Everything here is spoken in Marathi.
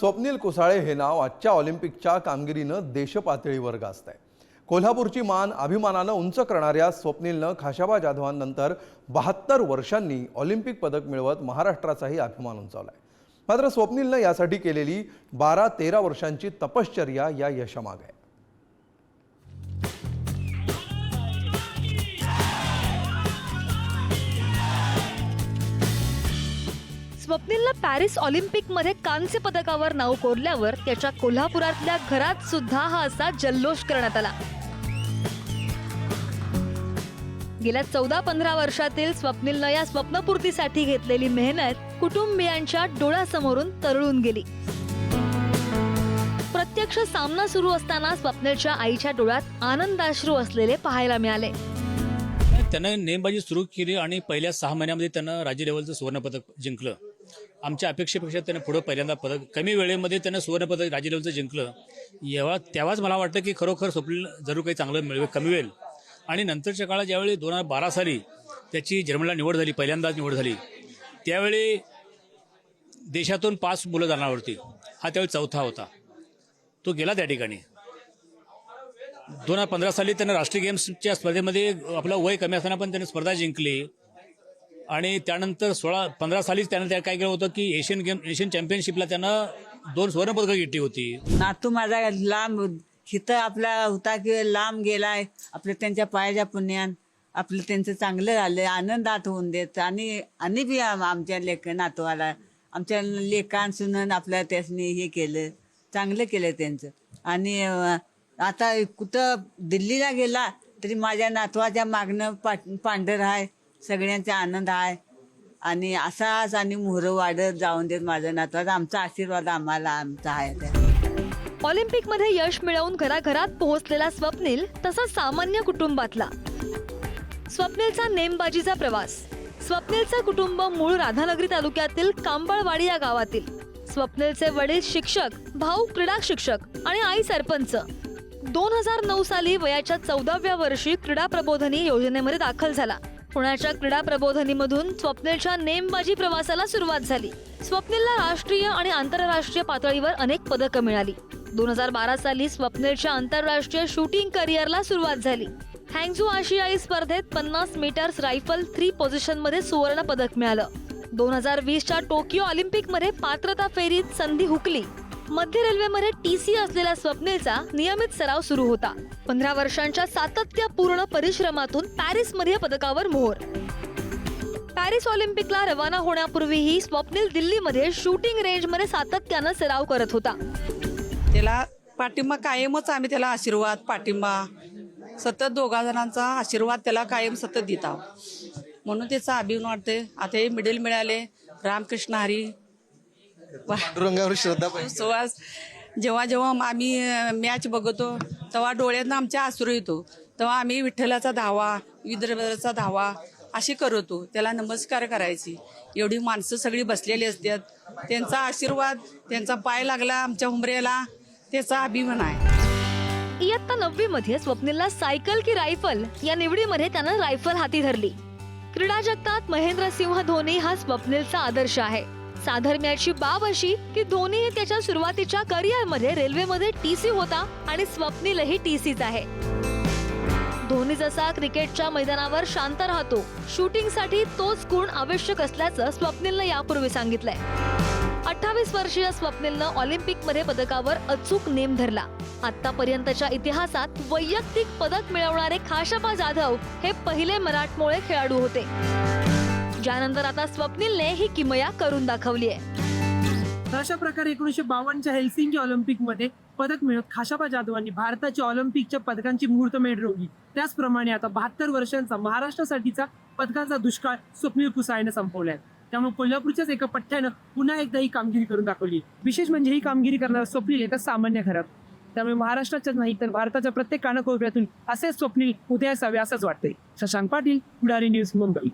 स्वप्नील कुसाळे हे नाव आजच्या ऑलिम्पिकच्या कामगिरीनं देशपातळीवर गाजत आहे कोल्हापूरची मान अभिमानानं उंच करणाऱ्या स्वप्नीलनं खाशाबा जाधवांनंतर बहात्तर वर्षांनी ऑलिम्पिक पदक मिळवत महाराष्ट्राचाही अभिमान उंचावला आहे मात्र स्वप्नीलनं यासाठी केलेली बारा तेरा वर्षांची तपश्चर्या या यशामाग आहे स्वप्नीलनं पॅरिस ऑलिम्पिकमध्ये कांस्य पदकावर नाव कोरल्यावर त्याच्या कोल्हापुरातल्या घरात सुद्धा हा असा जल्लोष करण्यात आला. गेल्या चौदा पंधरा वर्षातील स्वप्नीलनं या स्वप्नपूर्तीसाठी घेतलेली मेहनत कुटुंबियांच्या डोळ्यासमोरून तरळून गेली. प्रत्यक्ष सामना सुरू असताना स्वप्नीलच्या आईच्या डोळ्यात आनंदाश्रू असलेले पाहायला मिळाले. त्यानं नेमबाजी सुरू केली आणि पहिल्या सहा महिन्यामध्ये त्यानं राज्य लेवलचं सुवर्णपदक जिंकलं. आमच्या अपेक्षेपेक्षा त्यानं पुढं पहिल्यांदा पदक कमी वेळेमध्ये त्यानं सुवर्णपदक राज्य लेवलचं जिंकलं. जेव्हा तेव्हाच मला वाटतं की खरोखर स्वप्नील जरूर काही चांगलं मिळवेल कमवेल आणि नंतरच्या काळात ज्यावेळी दोन हजार बारा साली त्याची जर्मनीला निवड झाली पहिल्यांदाच निवड झाली त्यावेळी देशातून पाच मुलं जाणार होती. हा त्यावेळी चौथा होता. तो गेला त्या ठिकाणी. दोन हजार पंधरा साली त्यानं राष्ट्रीय गेम्सच्या स्पर्धेमध्ये आपलं वय कमी असताना पण त्याने स्पर्धा जिंकली. आणि त्यानंतर सोळा पंधरा सालीच त्यानं त्या काय केलं होतं की एशियन गेम एशियन चॅम्पियनशिपला त्यानं दोन सुवर्णपदकं घेतली होती. नातू माझा लांब हिथं आपला होता की लांब गेलाय आपल्या त्यांच्या पायाच्या पुण्यान आपलं त्यांचं चांगलं झालं आनंदात होऊन देत. आणि आणि बी आमच्या लेख नातवाला आमच्या लेखांसून सुनन आपल्या त्यासनी हे केलं चांगलं केलं त्यांचं. आणि आता कुठं दिल्लीला गेला तरी माझ्या नातवाच्या मागणं पा पांढर आहे सगळ्यांचा आनंद आहे. आणि असाच आणि मोहर वाढत जाऊन देत माझ्या नातवाचा. आमचा आशीर्वाद आम्हाला आमचा आहे त्या. ऑलिम्पिकमध्ये यश मिळवून घराघरात पोहोचलेला स्वप्नील तसा सामान्य कुटुंबातला. स्वप्नीलचा नेमबाजीचा प्रवास. स्वप्नीलचं कुटुंब मूळ राधानगरी तालुक्यातील कांबळवाडी या गावातील. स्वप्नीलचे वडील शिक्षक भाऊ क्रीडा शिक्षक आणि आई सरपंच. दोन हजार नऊ साली वयाच्या चौदाव्या वर्षी क्रीडा प्रबोधनी योजनेमध्ये दाखल झाला. पुण्याच्या क्रीडा प्रबोधनीमधून स्वप्नीलच्या नेमबाजी प्रवासाला सुरुवात झाली. स्वप्नीलला राष्ट्रीय आणि आंतरराष्ट्रीय पातळीवर अनेक पदकं मिळाली. दोन हजार बारा साली स्वप्नीलच्या आंतरराष्ट्रीय शूटिंग करिअरला सुरुवात झाली. हँगझू आशियाई स्पर्धेत पन्नास मीटर्स रायफल थ्री पोझिशनमध्ये सुवर्ण पदक मिळालं. दोन हजार वीसच्या टोकियो ऑलिम्पिकमध्ये पात्रता फेरीत संधी हुकली. मध्य रेल्वेमध्ये टी सी असलेल्या स्वप्नेचा नियमित सराव सुरू होता. पंधरा वर्षांच्या सातत्यपूर्ण परिश्रमातून पॅरिसमध्ये पदकावर मोहर. पॅरिस ऑलिम्पिकला रवाना होण्यापूर्वीही स्वप्नील दिल्लीमध्ये शूटिंग रेंजमध्ये सातत्यानं सराव करत होता. त्याला पाठिंबा कायमच आम्ही त्याला आशीर्वाद पाठिंबा सतत दोघा जणांचा आशीर्वाद त्याला कायम सतत देत आहोत. म्हणून त्याचा अभिमान वाटते आता हे मेडल मिळाले. रामकृष्ण हरी पांडुरंगावर श्रद्धा पाहिजे. सुहास जेव्हा जेव्हा आम्ही मॅच बघतो तेव्हा डोळ्यातनं आमच्या आसरू येतो. तेव्हा आम्ही विठ्ठलाचा धावा विदर्भाचा धावा अशी करतो. त्याला नमस्कार करायची. एवढी माणसं सगळी बसलेली असतात. त्यांचा आशीर्वाद त्यांचा पाय लागला आमच्या उमऱ्याला त्याचा अभिमान आहे. इयत्ता नववी मध्ये स्वप्नीलला सायकल की रायफल या निवडीमध्ये त्यानं रायफल हाती धरली. क्रीडा जगतात महेंद्रसिंह धोनी हा स्वप्नीलचा आदर्श आहे. साधर्म्याची बाब अशी की धोनी त्याच्या सुरुवातीच्या करिअरमध्ये टी टीसी होता आणि स्वप्नीलही टीसीच आहे. धोनी जसा क्रिकेटच्या मैदानावर शांत राहतो शूटिंगसाठी तोच गुण आवश्यक असल्याचं स्वप्नीलनं यापूर्वी सांगितलंय. अठ्ठावीस वर्षीय स्वप्नीलनं ऑलिम्पिकमध्ये पदकावर अचूक नेम धरला. आतापर्यंतच्या इतिहासात वैयक्तिक पदक मिळवणारे खाशाबा जाधव हे पहिले मराठमोळे खेळाडू होते. ज्यानंतर आता स्वप्नीलने ही किमया करून दाखवली आहे अशा प्रकारे एकोणीसशे बावन्नच्या ऑलिम्पिक ऑलिम्पिकमध्ये पदक मिळत खाशाबा जाधवांनी भारताच्या ऑलिम्पिकच्या पदकांची मुहूर्तमेढ रोवली. त्याचप्रमाणे आता बहात्तर वर्षांचा महाराष्ट्रासाठीचा पदकांचा दुष्काळ स्वप्नील कुसाळेनं संपवलाय. त्यामुळे कोल्हापूरच्याच एका पठ्ठ्यानं पुन्हा एकदा ही कामगिरी करून दाखवली. विशेष म्हणजे ही कामगिरी करणारा स्वप्नील एका सामान्य घरात. त्यामुळे महाराष्ट्राच्याच नाही तर भारताच्या प्रत्येक कानाकोपऱ्यातून असेच स्वप्नील उदयास हवे असंच वाटतंय. शशांक पाटील पुढारी न्यूज मुंबई.